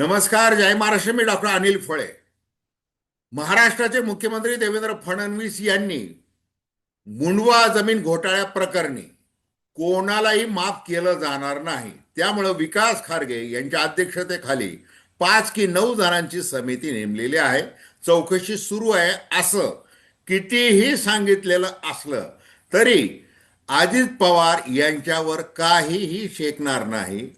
नमस्कार जय महाराष्ट्र. मी डॉक्टर अनिल फळे. महाराष्ट्राचे मुख्यमंत्री देवेंद्र फडणवीस यांनी मुंडवा जमीन घोटाळ्या प्रकरणी कोणालाही माफ केलं जाणार नाही. त्यामुळं विकास खारगे यांच्या अध्यक्षतेखाली पाच की नऊ जणांची समिती नेमलेली आहे. चौकशी सुरू आहे असं कितीही सांगितलेलं असलं तरी अजित पवार यांच्यावर काहीही शेकणार नाही.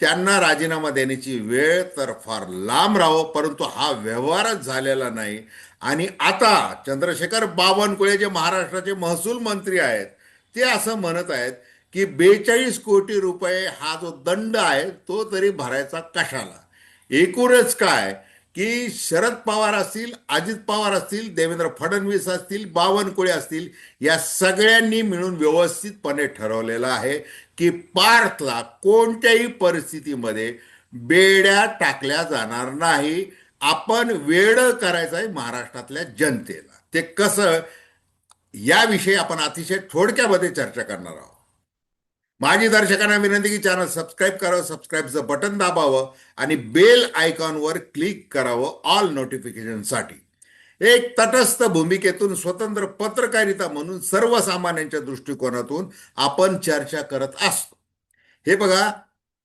त्यांना राजीनामा देण्याची वेळ तर फार लांब राहो परंतु हा व्यवहारच झालेला नाही. आणि आता चंद्रशेखर बावनकुळे जे महाराष्ट्राचे महसूल मंत्री आहेत ते असं म्हणत आहेत की बेचाळीस कोटी रुपये हा जो दंड आहे तो तरी भरायचा कशाला? एकूणच काय? की शरद पवार असतील अजित पवार असतील देवेंद्र फडणवीस असतील बावनकुळे असतील या सगळ्यांनी मिळून व्यवस्थितपणे ठरवलेलं आहे की पार्थला कोणत्याही परिस्थितीमध्ये बेड्या टाकल्या जाणार नाही. आपण वेळ करायचं आहे महाराष्ट्रातल्या जनतेला. ते कसं? याविषयी आपण अतिशय थोडक्यामध्ये चर्चा करणार आहोत. माझी दर्शकांना विनंती की चॅनल सबस्क्राईब करावं सबस्क्राईबचं बटन दाबावं आणि बेल आयकॉनवर क्लिक करावं ऑल नोटिफिकेशनसाठी एक तटस्थ भूमिकेतून स्वतंत्र पत्रकारिता म्हणून सर्वसामान्यांच्या दृष्टिकोनातून आपण चर्चा करत असतो. हे बघा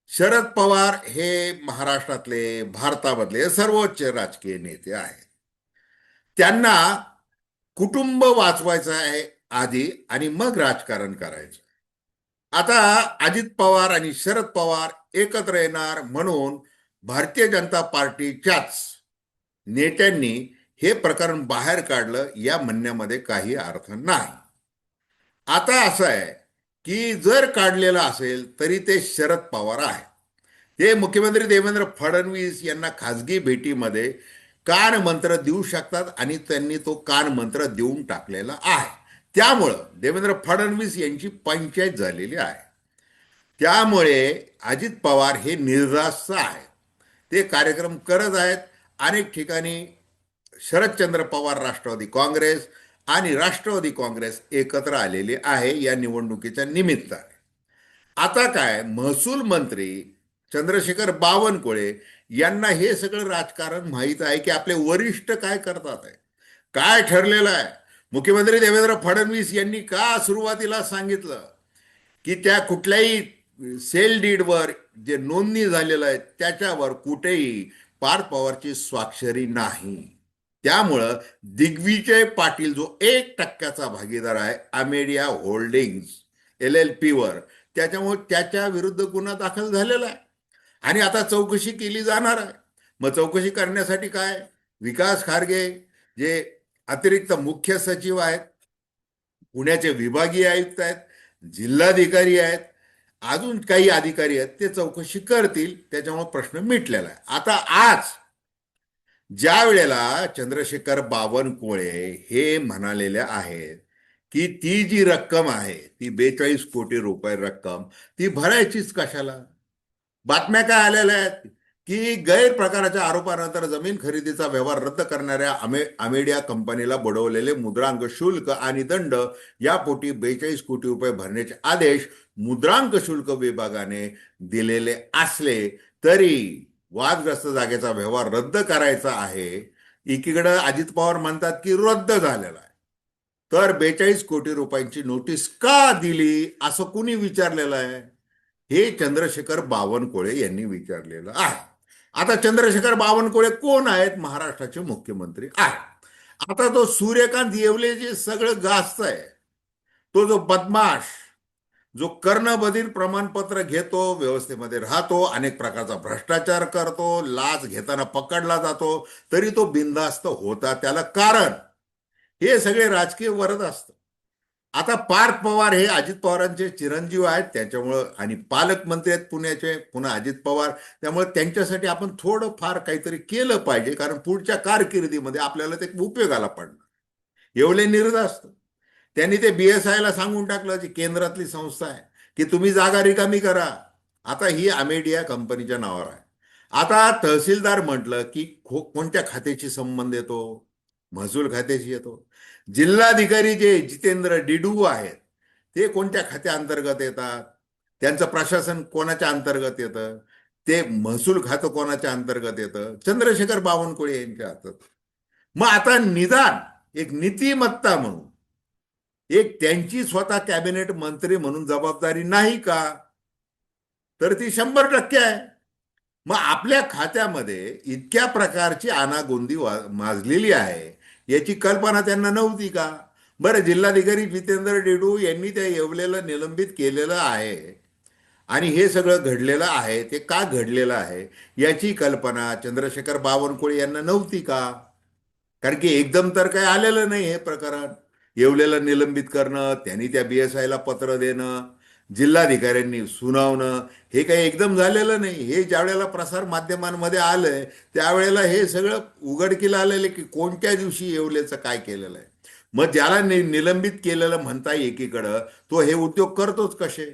शरद पवार हे महाराष्ट्रातले भारतामधले सर्वोच्च राजकीय नेते आहेत. त्यांना कुटुंब वाचवायचं आहे आधी आणि मग राजकारण करायचं. आता अजित पवार आणि शरद पवार एकत्र येणार म्हणून भारतीय जनता पार्टीच्याच नेत्यांनी हे प्रकरण बाहेर काढलं या म्हणण्यामध्ये काही अर्थ नाही. आता असं आहे की जर काढलेलं असेल तरी ते शरद पवार आहे ते मुख्यमंत्री देवेंद्र फडणवीस यांना खाजगी भेटीमध्ये कान मंत्र देऊ शकतात आणि त्यांनी तो कान मंत्र देऊन टाकलेला आहे. त्यामुळं देवेंद्र फडणवीस यांची पंचायत झालेली आहे. त्यामुळे अजित पवार हे निर्धास्त आहेत. ते कार्यक्रम करत आहेत. अनेक ठिकाणी शरदचंद्र पवार राष्ट्रवादी काँग्रेस आणि राष्ट्रवादी काँग्रेस एकत्र आलेले आहे या निवडणुकीच्या निमित्ताने. आता काय? महसूल मंत्री चंद्रशेखर बावनकुळे यांना हे सगळं राजकारण माहीत आहे की आपले वरिष्ठ काय करतात आहे? काय ठरलेलं आहे? मुख्यमंत्री देवेंद्र फडणवीस यांनी का सुरुवातीला सांगितलं की त्या कुठल्याही सेल डीडवर जे नोंदणी झालेलं आहे त्याच्यावर कुठेही पार्थ पवारची स्वाक्षरी नाही. त्यामुळं दिग्विजय पाटील जो एक टक्क्याचा भागीदार आहे अमेडिया होल्डिंग्स एल एल पीवर त्याच्यामुळे त्याच्या विरुद्ध गुन्हा दाखल झालेला आहे. आणि आता चौकशी केली जाणार आहे. मग चौकशी करण्यासाठी काय? विकास खारगे जे अतिरिक्त मुख्य सचिव आहेत पुण्याचे विभागीय आयुक्त आहेत जिल्हाधिकारी आहेत अजून काही अधिकारी आहेत ते चौकशी करतील त्याच्यामुळे प्रश्न मिटलेला आहे. आता आज ज्या वेळेला चंद्रशेखर बावनकुळे हे म्हणालेले आहेत की ती जी रक्कम आहे ती बेचाळीस कोटी रुपये रक्कम ती भरायचीच कशाला? बातम्या काय आलेल्या आहेत? की गैरप्रकाराच्या आरोपानंतर जमीन खरेदीचा व्यवहार रद्द करणाऱ्या अमे अमेडिया कंपनीला बुडवलेले मुद्रांक शुल्क आणि दंड यापोटी बेचाळीस कोटी रुपये भरण्याचे आदेश मुद्रांक शुल्क विभागाने दिलेले असले तरी वादग्रस्त जागेचा व्यवहार रद्द करायचा आहे. एकीकडे अजित पवार म्हणतात की रद्द झालेला आहे. तर बेचाळीस कोटी रुपयांची नोटीस का दिली असं कुणी विचारलेलं आहे? हे चंद्रशेखर बावनकुळे यांनी विचारलेलं आहे. आता चंद्रशेखर बावनकुळे कोण आहेत? महाराष्ट्राचे मुख्यमंत्री आहेत. आता तो सूर्यकांत येवले जे सगळं गाजत आहे तो जो बदमाश जो कर्णबधीर प्रमाणपत्र घेतो व्यवस्थेमध्ये राहतो अनेक प्रकारचा भ्रष्टाचार करतो लाच घेताना पकडला जातो तरी तो बिंदास्त होता त्याला कारण हे सगळे राजकीय वरद असतं. आता पार्थ पवार हे अजित पवारांचे चिरंजीव आहेत त्याच्यामुळं आणि पालकमंत्री आहेत पुण्याचे पुन्हा अजित पवार. त्यामुळे त्यांच्यासाठी आपण थोडं फार काहीतरी केलं पाहिजे कारण पुढच्या कारकिर्दीमध्ये आपल्याला ते उपयोगाला पडणार. एवढे निर्धास्त त्यांनी ते बी एस आयला सांगून टाकलं की केंद्रातली संस्था आहे की तुम्ही जागा रिकामी करा. आता ही अमेडिया कंपनीच्या नावावर आहे. आता तहसीलदार म्हटलं की कोणत्या खात्याशी संबंध येतो? महसूल खात्याशी येतो. जिल्हाधिकारी जे जितेंद्र डिडू आहेत ते कोणत्या खात्या अंतर्गत येतात? त्यांचं प्रशासन कोणाच्या अंतर्गत येतं? ते महसूल खातं कोणाच्या अंतर्गत येतं? चंद्रशेखर बावनकुळे यांच्या हातात. मग आता निदान एक नीतिमत्ता म्हणून एक त्यांची स्वतः कॅबिनेट मंत्री म्हणून जबाबदारी नाही का? तर ती शंभर टक्के आहे. मग आपल्या खात्यामध्ये इतक्या प्रकारची अनागोंदी वा माजलेली आहे. याची कल्पना त्यांना नव्हती का? बरं जिल्हाधिकारी जितेंद्र डेडू यांनी त्या येवलेला निलंबित केलेलं आहे. आणि हे सगळं घडलेलं आहे ते का घडलेलं आहे? याची कल्पना चंद्रशेखर बावनकुळे यांना नव्हती का? कारण की एकदम तर काही आलेलं नाही हे प्रकरण. येवलेलं निलंबित करणं त्यांनी त्या बी एस आयला पत्र देणं जिल्हाधिकाऱ्यांनी सुनावणं हे काही एकदम झालेलं नाही. हे ज्यावेळेला प्रसार माध्यमांमध्ये आलंय त्यावेळेला हे सगळं उघडकीला आलेलं की कोणत्या दिवशी येवलेचं काय केलेलं आहे? मग ज्याला नि निलंबित केलेलं म्हणताय एकीकडं तो हे उद्योग करतोच कसे?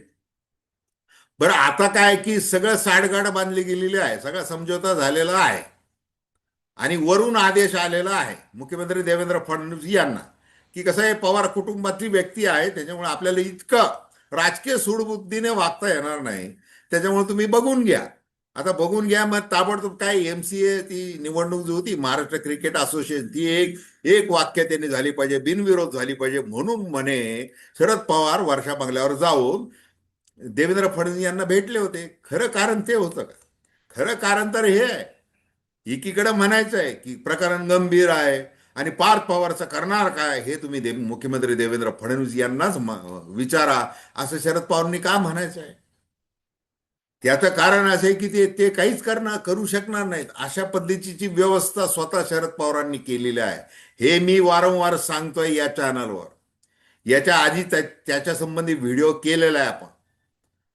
बरं आता काय की सगळं साडगाड बांधली गेलेली आहे सगळा समझोता झालेला आहे. आणि वरून आदेश आलेला आहे मुख्यमंत्री देवेंद्र फडणवीस यांना की कसं आहे पवार कुटुंबातली व्यक्ती आहे त्याच्यामुळे आपल्याला इतकं राजकीय सूडबुद्धीने वागता येणार नाही. त्याच्यामुळे तुम्ही बघून घ्या. आता बघून घ्या मग ताबडतोब काय एम सी ए ती निवडणूक जी होती महाराष्ट्र क्रिकेट असोसिएशन ती एक एक वाक्य त्यांनी झाली पाहिजे बिनविरोध झाली पाहिजे म्हणून म्हणे शरद पवार वर्षा बंगल्यावर जाऊन देवेंद्र फडणवीस यांना भेटले होते. खरं कारण ते होतं का? खरं कारण तर हे आहे. एकीकडे म्हणायचं आहे की प्रकरण गंभीर आहे. आणि पार्थ पवारचं करणार काय हे तुम्ही दे मुख्यमंत्री देवेंद्र फडणवीस यांनाच विचारा. असं शरद पवारांनी का म्हणायचं आहे? त्याचं कारण असं आहे की ते ते काहीच करणार करू शकणार नाहीत. अशा पद्धतीची व्यवस्था स्वतः शरद पवारांनी केलेली आहे. हे मी वारंवार सांगतोय या चॅनलवर याच्या आधी त्या- त्याच्या संबंधी व्हिडिओ केलेला आहे आपण.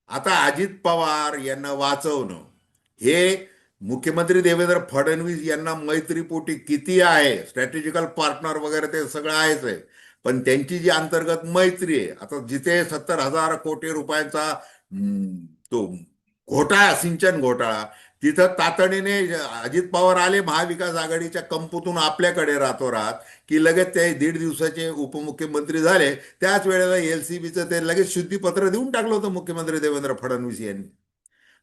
आता अजित पवार यांना वाचवणं हे मुख्यमंत्री देवेंद्र फडणवीस यांना मैत्रीपोटी किती आहे? स्ट्रॅटेजिकल पार्टनर वगैरे ते सगळं आहेच आहे. पण त्यांची जी अंतर्गत मैत्री आहे आता जिथे सत्तर हजार कोटी रुपयांचा तो घोटाळा सिंचन घोटाळा तिथं तातडीने अजित पवार आले महाविकास आघाडीच्या कंपूतून आपल्याकडे राहत की लगेच ते दीड दिवसाचे उपमुख्यमंत्री झाले. त्याच वेळेला एल सी बीचं ते लगेच शुद्धीपत्र देऊन टाकलं होतं मुख्यमंत्री देवेंद्र फडणवीस यांनी.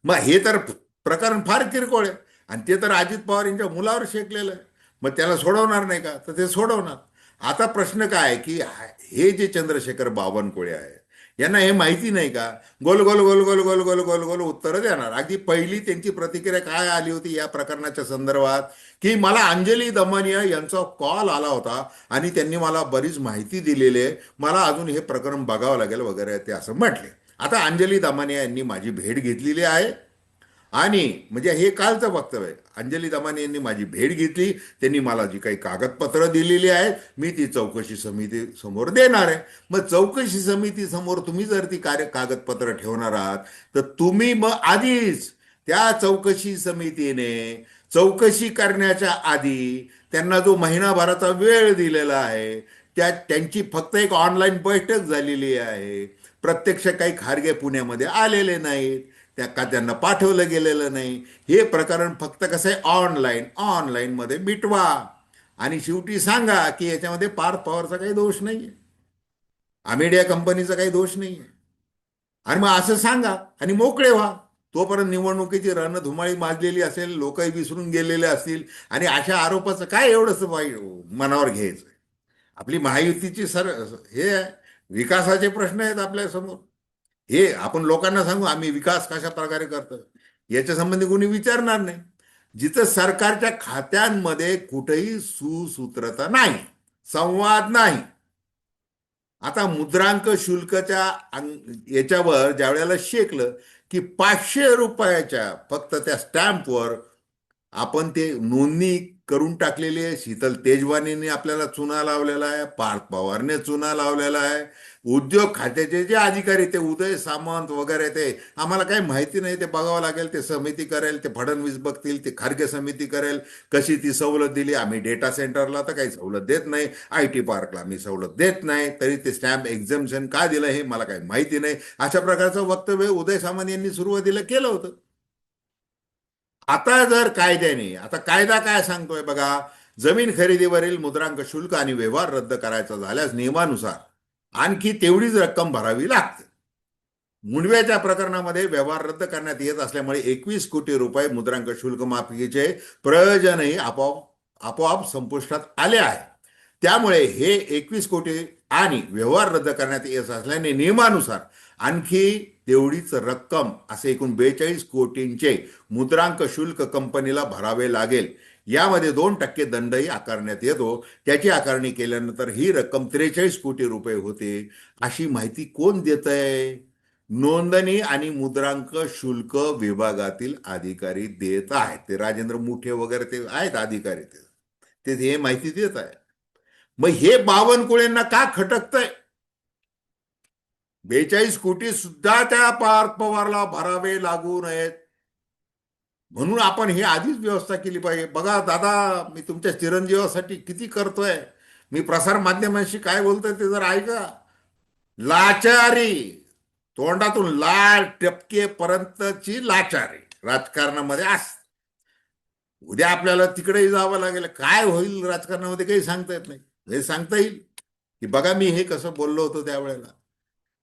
मग हे तर प्रकरण फार किरकोळ आहे. आणि ते तर अजित पवार यांच्या मुलावर शेकलेलं आहे. मग त्याला सोडवणार नाही का? तर ते सोडवणार. आता प्रश्न काय आहे की हे जे चंद्रशेखर बावनकुळे आहे यांना हे माहिती नाही का? गोल गोल गोल गोल गोल गोल गोल गोल उत्तरं देणार. अगदी पहिली त्यांची प्रतिक्रिया काय आली होती या प्रकरणाच्या संदर्भात? की मला अंजली दमानिया यांचा कॉल आला होता आणि त्यांनी मला बरीच माहिती दिलेली आहे. मला अजून हे प्रकरण बघावं लागेल वगैरे ते असं म्हटले. आता अंजली दमानिया यांनी माझी भेट घेतलेली आहे. आणि म्हणजे हे कालचं वक्तव्य अंजली दमाने यांनी माझी भेट घेतली. त्यांनी मला जी काही कागदपत्र दिलेली आहेत मी ती चौकशी समिती समोर देणार आहे. मग चौकशी समिती समोर तुम्ही जर ती कार्य कागदपत्र ठेवणार आहात तर तुम्ही मग आधीच त्या चौकशी समितीने चौकशी करण्याच्या आधी त्यांना जो महिनाभराचा वेळ दिलेला आहे त्या त्यांची फक्त एक ऑनलाईन बैठक झालेली आहे. प्रत्यक्ष काही खारगे पुण्यामध्ये आलेले नाहीत. त्या का त्यांना पाठवलं गेलेलं नाही. हे प्रकरण फक्त कसं आहे ऑनलाईन ऑनलाईनमध्ये मिटवा. आणि शेवटी सांगा की याच्यामध्ये पार्थ पवारचा काही दोष नाही आहे अमेडिया कंपनीचा काही दोष नाही आहे आणि मग असं सांगा आणि मोकळे व्हा. तोपर्यंत निवडणुकीची रणधुमाळी माजलेली असेल लोकही विसरून गेलेले असतील. आणि अशा आरोपाचं काय एवढंच मनावर घ्यायचं आपली महायुतीची सर हे आहे, विकासाचे प्रश्न आहेत आपल्यासमोर. हे आपण लोकांना सांगू आम्ही विकास कशा प्रकारे करतो याच्या संबंधी कोणी विचारणार नाही. जिथं सरकारच्या खात्यांमध्ये कुठेही सुसूत्रता नाही संवाद नाही. आता मुद्रांक शुल्कच्या याच्यावर ज्या वेळेला शेकलं की पाचशे रुपयाच्या फक्त त्या स्टॅम्पवर आपण ते नोंदणी करून टाकलेली आहे. शीतल तेजवानीने आपल्याला चुना लावलेला आहे. पार्थ पवारने चुना लावलेला आहे. उद्योग खात्याचे जे अधिकारी ते उदय सामंत वगैरे ते आम्हाला काही माहिती नाही. ते बघावं लागेल ते समिती करेल ते फडणवीस बघतील ते खारगे समिती करेल. कशी ती सवलत दिली? आम्ही डेटा सेंटरला तर काही सवलत देत नाही. आय टी पार्कला आम्ही सवलत देत नाही. तरी ते स्टॅम्प एक्झम्पशन का दिलं हे मला काही माहिती नाही. अशा प्रकारचं वक्तव्य उदय सामंत यांनी सुरुवातीला केलं होतं. आता जर कायद्याने आता कायदा काय सांगतोय बघा जमीन खरेदीवरील मुद्रांक शुल्क आणि व्यवहार रद्द करायचा झाल्यास नियमानुसार आणखी तेवढीच रक्कम भरावी लागते. मुंडव्याच्या प्रकरणामध्ये व्यवहार रद्द करण्यात येत असल्यामुळे एकवीस कोटी रुपये मुद्रांक शुल्क माफीचे प्रयोजनही आपोआप आपोआप संपुष्टात आले आहे. त्यामुळे हे एकवीस कोटी आणि व्यवहार रद्द करण्यात येत असल्याने नियमानुसार आणखी तेवढीच रक्कम असे एकूण बेचाळीस कोटींचे मुद्रांक शुल्क कंपनीला भरावे लागेल. यामध्ये दोन टक्के दंडही आकारण्यात येतो. त्याची आकारणी केल्यानंतर ही रक्कम त्रेचाळीस कोटी रुपये होते अशी माहिती कोण देत आहे नोंदणी आणि मुद्रांक शुल्क विभागातील अधिकारी देत आहेत. ते राजेंद्र मुठे वगैरे ते आहेत अधिकारी ते. ते हे माहिती देत आहे मग हे बावनकुळेंना का खटकतय? बेचाळीस कोटी सुद्धा त्या पार्थ पवारला भरावे लागू नयेत. म्हणून आपण हे आधीच व्यवस्था केली पाहिजे. बघा दादा मी तुमच्या चिरंजीवासाठी किती करतोय. मी प्रसार माध्यमांशी काय बोलतोय ते जर ऐका. लाचारी तोंडातून लाल टपकेपर्यंतची लाचारी राजकारणामध्ये अस उद्या आपल्याला तिकडेही जावं लागेल. काय होईल राजकारणामध्ये काही सांगता येत नाही. हे सांगता येईल? की बघा मी हे कसं बोललो होतो त्यावेळेला.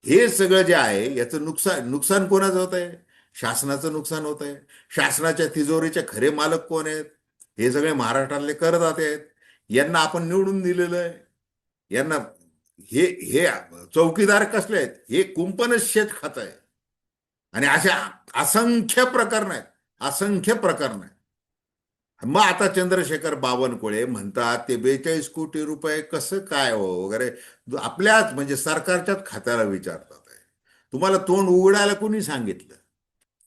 हे सगळं जे आहे याचं नुकसान नुकसान कोणाचं होत आहे? शासनाचं नुकसान होत आहे. शासनाच्या तिजोरीचे खरे मालक कोण आहेत? हे सगळे महाराष्ट्रातले करदाते आहेत. यांना आपण निवडून दिलेलं आहे. यांना हे हे चौकीदार कसले आहेत? हे कुंपणच शेत खात आहे. आणि अशा असंख्य प्रकरण आहेत. असंख्य प्रकरण आहेत. मग आता चंद्रशेखर बावनकुळे म्हणतात ते बेचाळीस कोटी रुपये कसं काय हो? वगैरे. आपल्याच म्हणजे सरकारच्याच खात्याला विचारतात तुम्हाला तोंड उघडायला कोणी सांगितलं?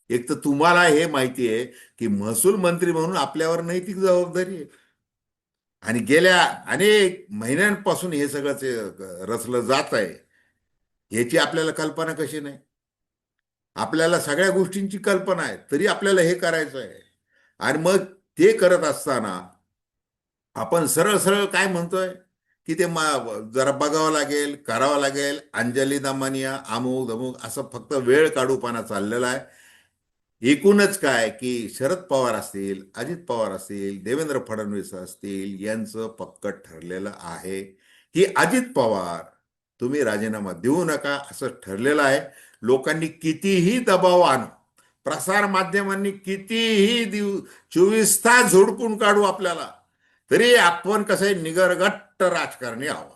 एक तर तुम्हाला हे माहिती आहे की महसूल मंत्री म्हणून आपल्यावर नैतिक जबाबदारी आहे. आणि गेल्या अनेक महिन्यांपासून हे सगळं रचलं जात आहे. याची आपल्याला कल्पना कशी नाही? आपल्याला सगळ्या गोष्टींची कल्पना आहे. तरी आपल्याला हे करायचं आहे. आणि मग ते करत असताना आपण सरळ सरळ काय म्हणतोय? की ते मा- जरा बघावं लागेल करावं लागेल. अंजली दामानिया अमुक दमुक असं फक्त वेळ काढूपणा चाललेला आहे. एकूणच काय की शरद पवार असतील अजित पवार असतील देवेंद्र फडणवीस असतील यांचं पक्क ठरलेलं आहे. की अजित पवार तुम्ही राजीनामा देऊ नका असं ठरलेलं आहे. लोकांनी कितीही दबाव आणू प्रसार माध्यमांनी कितीही दिव चोवीस तास झोडपून काढू आपल्याला. तरी आपण कसं आहे निगरगट्ट राजकारणी आहोत.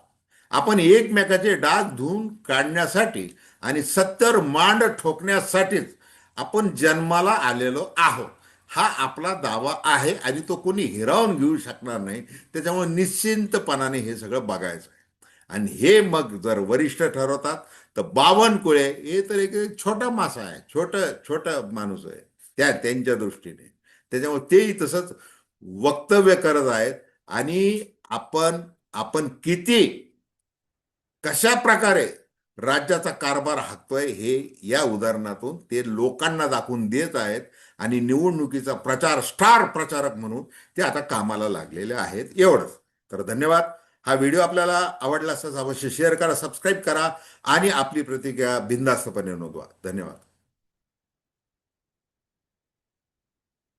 आपण एकमेकाचे डाग धुवून काढण्यासाठी आणि सत्तर मांड ठोकण्यासाठीच आपण जन्माला आलेलो आहोत. हा आपला दावा आहे आणि तो कोणी हिरावून घेऊ शकणार नाही. त्याच्यामुळे निश्चिंतपणाने हे सगळं बघायचं आहे आणि हे मग जर वरिष्ठ ठरवतात तर बावन कुळे हे तर एक छोटा मासा आहे छोट छोटा माणूस आहे. त्या त्यांच्या दृष्टीने. त्याच्यामुळे तेही तसंच वक्तव्य करत आहेत आणि आपण आपण किती कशा प्रकारे राज्याचा कारभार हाकतोय हे या उदाहरणातून ते लोकांना दाखवून देत आहेत आणि निवडणुकीचा प्रचार स्टार प्रचारक म्हणून ते आता कामाला लागलेले आहेत. एवढंच. तर धन्यवाद. हा व्हिडिओ आपल्याला आवडला असल्यास अवश्य शेअर करा सबस्क्राईब करा आणि आपली प्रतिक्रिया बिंदास्तपणे नोंदवा. धन्यवाद.